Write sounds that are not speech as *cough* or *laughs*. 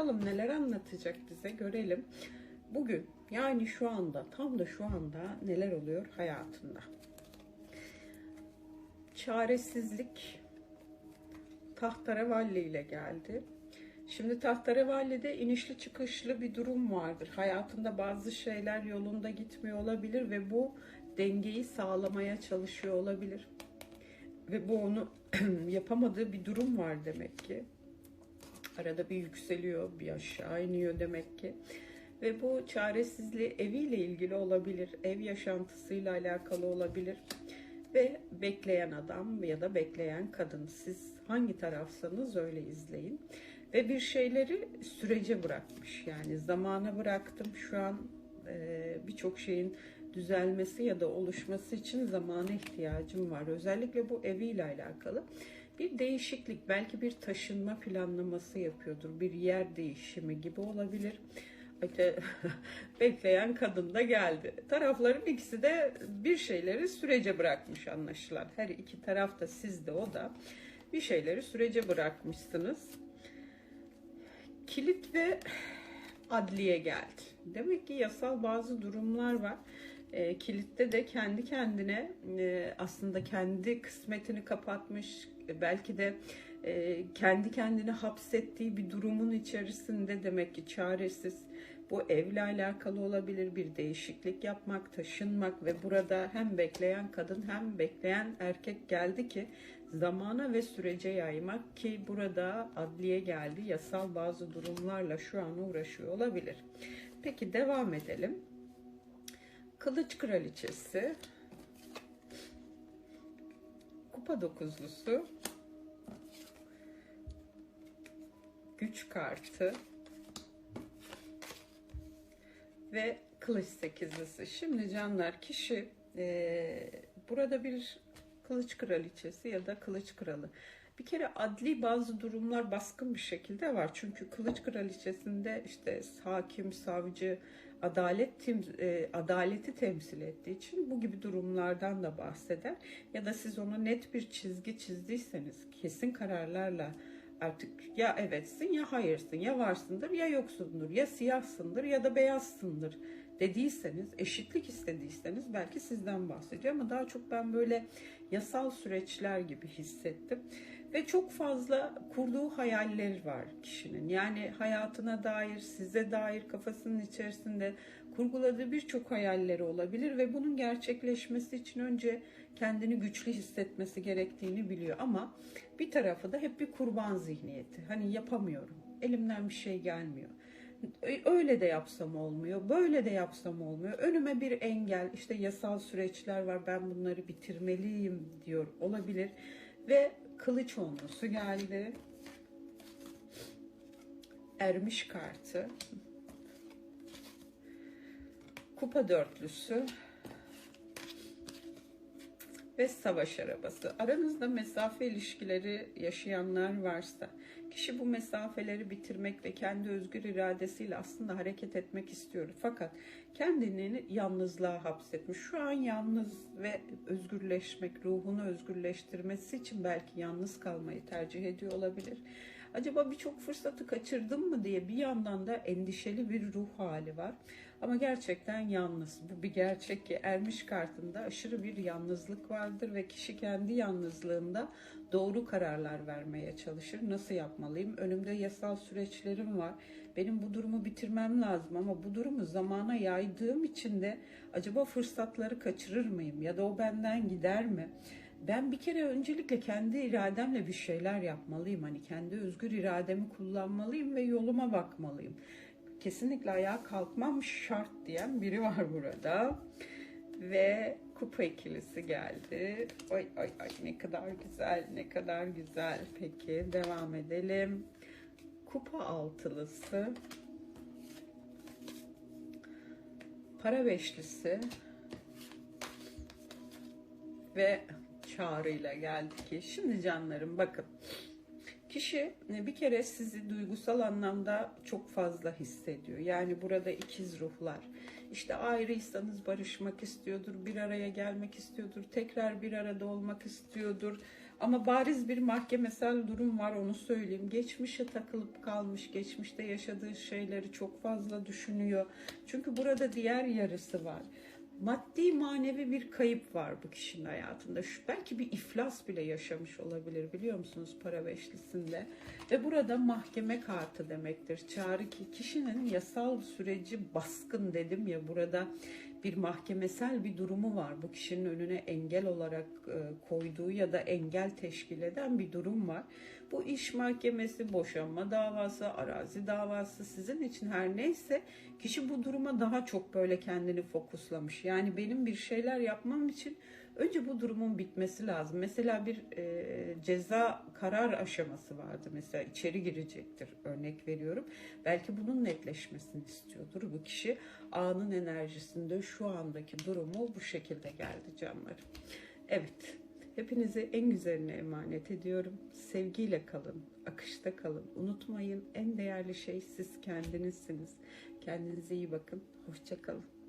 Bakalım neler anlatacak bize görelim. Bugün yani şu anda tam da şu anda neler oluyor hayatında. Çaresizlik tahterevalli ile geldi. Şimdi tahterevalli'de inişli çıkışlı bir durum vardır. Hayatında bazı şeyler yolunda gitmiyor olabilir ve bu dengeyi sağlamaya çalışıyor olabilir. Ve bu onu *clears throat* yapamadığı bir durum var demek ki. Arada bir yükseliyor, bir aşağı iniyor demek ki. Ve bu çaresizliği eviyle ilgili olabilir, ev yaşantısıyla alakalı olabilir. Ve bekleyen adam ya da bekleyen kadın. Siz hangi tarafsanız öyle izleyin. Ve bir şeyleri sürece bırakmış. Yani zamana bıraktım. Şu an e, birçok şeyin düzelmesi ya da oluşması için zamana ihtiyacım var. Özellikle bu eviyle alakalı bir değişiklik, belki bir taşınma planlaması yapıyordur. Bir yer değişimi gibi olabilir. *laughs* Bekleyen kadın da geldi. Tarafların ikisi de bir şeyleri sürece bırakmış anlaşılan. Her iki taraf da siz de o da bir şeyleri sürece bırakmışsınız. Kilit ve adliye geldi. Demek ki yasal bazı durumlar var. E, kilitte de kendi kendine e, aslında kendi kısmetini kapatmış, belki de e, kendi kendini hapsettiği bir durumun içerisinde demek ki çaresiz. Bu evle alakalı olabilir bir değişiklik yapmak, taşınmak ve burada hem bekleyen kadın hem bekleyen erkek geldi ki zamana ve sürece yaymak ki burada adliye geldi. Yasal bazı durumlarla şu an uğraşıyor olabilir. Peki devam edelim. Kılıç Kraliçesi, Kupa Dokuzlusu, Güç Kartı ve Kılıç Sekizlisi. Şimdi canlar kişi e, burada bir Kılıç Kraliçesi ya da Kılıç Kralı. Bir kere adli bazı durumlar baskın bir şekilde var. Çünkü Kılıç Kraliçesi'nde işte hakim, savcı, adalet e, adaleti temsil ettiği için bu gibi durumlardan da bahseder. Ya da siz ona net bir çizgi çizdiyseniz kesin kararlarla artık ya evetsin ya hayırsın, ya varsındır ya yoksundur, ya siyahsındır ya da beyazsındır dediyseniz, eşitlik istediyseniz belki sizden bahsediyor ama daha çok ben böyle yasal süreçler gibi hissettim. Ve çok fazla kurduğu hayaller var kişinin. Yani hayatına dair, size dair kafasının içerisinde kurguladığı birçok hayalleri olabilir ve bunun gerçekleşmesi için önce kendini güçlü hissetmesi gerektiğini biliyor. Ama bir tarafı da hep bir kurban zihniyeti. Hani yapamıyorum, elimden bir şey gelmiyor öyle de yapsam olmuyor, böyle de yapsam olmuyor. Önüme bir engel, işte yasal süreçler var, ben bunları bitirmeliyim diyor olabilir. Ve kılıç onlusu geldi. Ermiş kartı. Kupa dörtlüsü ve savaş arabası. Aranızda mesafe ilişkileri yaşayanlar varsa, kişi bu mesafeleri bitirmek ve kendi özgür iradesiyle aslında hareket etmek istiyor. Fakat kendini yalnızlığa hapsetmiş. Şu an yalnız ve özgürleşmek, ruhunu özgürleştirmesi için belki yalnız kalmayı tercih ediyor olabilir. Acaba birçok fırsatı kaçırdım mı diye bir yandan da endişeli bir ruh hali var. Ama gerçekten yalnız. Bu bir gerçek ki ermiş kartında aşırı bir yalnızlık vardır ve kişi kendi yalnızlığında doğru kararlar vermeye çalışır. Nasıl yapmalıyım? Önümde yasal süreçlerim var. Benim bu durumu bitirmem lazım ama bu durumu zamana yaydığım için de acaba fırsatları kaçırır mıyım? Ya da o benden gider mi? Ben bir kere öncelikle kendi irademle bir şeyler yapmalıyım. Hani kendi özgür irademi kullanmalıyım ve yoluma bakmalıyım. Kesinlikle ayağa kalkmam şart diyen biri var burada. Ve kupa ikilisi geldi. Ay ay ay ne kadar güzel, ne kadar güzel. Peki devam edelim. Kupa altılısı. Para beşlisi. Ve çağrıyla geldi ki şimdi canlarım bakın kişi e, bir kere sizi duygusal anlamda çok fazla hissediyor. Yani burada ikiz ruhlar. İşte ayrıysanız barışmak istiyordur, bir araya gelmek istiyordur, tekrar bir arada olmak istiyordur. Ama bariz bir mahkemesel durum var onu söyleyeyim. Geçmişe takılıp kalmış, geçmişte yaşadığı şeyleri çok fazla düşünüyor. Çünkü burada diğer yarısı var. Maddi manevi bir kayıp var bu kişinin hayatında. Şu, belki bir iflas bile yaşamış olabilir biliyor musunuz para beşlisinde. Ve burada mahkeme kartı demektir. Çağrı ki kişinin yasal süreci baskın dedim ya burada bir mahkemesel bir durumu var. Bu kişinin önüne engel olarak e, koyduğu ya da engel teşkil eden bir durum var. Bu iş mahkemesi, boşanma davası, arazi davası sizin için her neyse kişi bu duruma daha çok böyle kendini fokuslamış. Yani benim bir şeyler yapmam için önce bu durumun bitmesi lazım. Mesela bir e, ceza karar aşaması vardı. Mesela içeri girecektir örnek veriyorum. Belki bunun netleşmesini istiyordur bu kişi. Anın enerjisinde şu andaki durumu bu şekilde geldi canlarım. Evet. Hepinizi en güzeline emanet ediyorum. Sevgiyle kalın, akışta kalın. Unutmayın en değerli şey siz kendinizsiniz. Kendinize iyi bakın. Hoşça kalın.